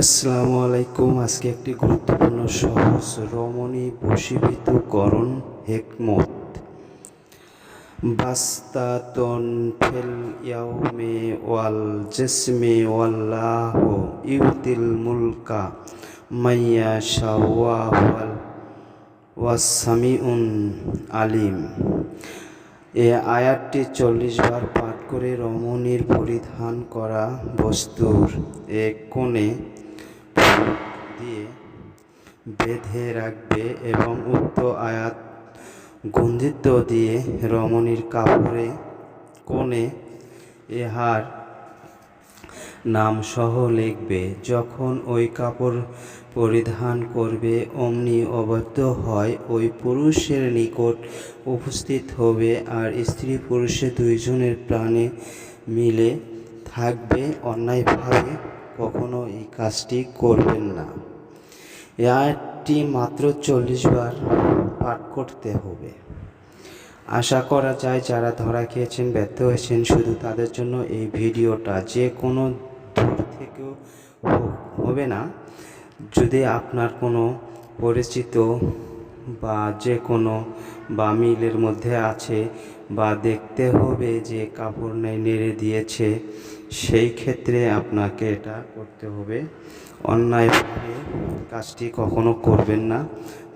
আসসালামু আলাইকুম। আজকে একটি গুরুত্বপূর্ণ সহজ রমণী বশীভূতকরণ হেকমত। বাস্তাতন ফিল ইয়াউমে ওয়াল জিসমে ওয়াল্লাহ ইউতিল মুলকা মাইয়া শাওয়াল ওয়াসামিউন আলিম। এ আয়াতটি চল্লিশ বার পাঠ করে রমণীর পরিধান করা বস্তুর এক কোণে দিয়ে বেঁধে রাখবে এবং উক্ত আয়াত গন্ধিত দিয়ে রমণীর কাপড়ে, কোণে এহার নাম সহ লিখবে। যখন ওই কাপড় পরিধান করবে, অমনি অবদ্ধ হয়, ওই পুরুষের নিকট উপস্থিত হবে আর স্ত্রী পুরুষের দুইজনের প্রাণে মিলে থাকবে। অন্যায়ভাবে কখনো এই কাজটি করবেন না। এই আয়াতটি মাত্র চল্লিশ বার পাঠ করতে হবে। আশা করা যায় যারা ধরা খেয়েছেন, ব্যর্থ হয়েছেন, শুধু তাদের জন্য এই ভিডিওটা যে কোনো দূর থেকেও হবে না। যদি আপনার কোনো পরিচিত বা যে কোনো বা মিলের মধ্যে আছে বা দেখতে হবে যে কাপড় নেই নেড়ে দিয়েছে, সেই ক্ষেত্রে আপনাকে এটা করতে হবে। অন্যায়ভাবে কাজটি কখনো করবেন না।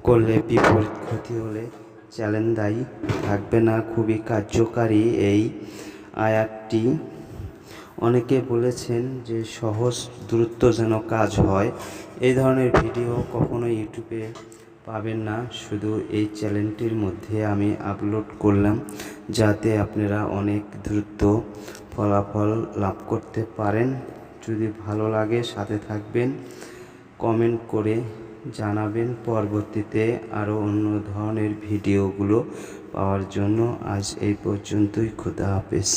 করলে বিপরীত ক্ষতি হলে চ্যালেঞ্জ দায়ী থাকবে না। খুবই কার্যকারী এই আয়াতটি। অনেকে বলেছেন যে সহজ, দ্রুত যেন কাজ হয়। এই ধরনের ভিডিও কখনো ইউটিউবে পাবেন না। শুধু এই চ্যানেলটির মধ্যে আমি আপলোড করলাম, যাতে আপনারা অনেক দ্রুত ফলাফল লাভ করতে পারেন। যদি ভালো লাগে, সাথে থাকবেন, কমেন্ট করে জানাবেন। পরবর্তীতে আরও অন্য ধরনের ভিডিওগুলো পাওয়ার জন্য আজ এই পর্যন্তই। খুদা হাফেজ।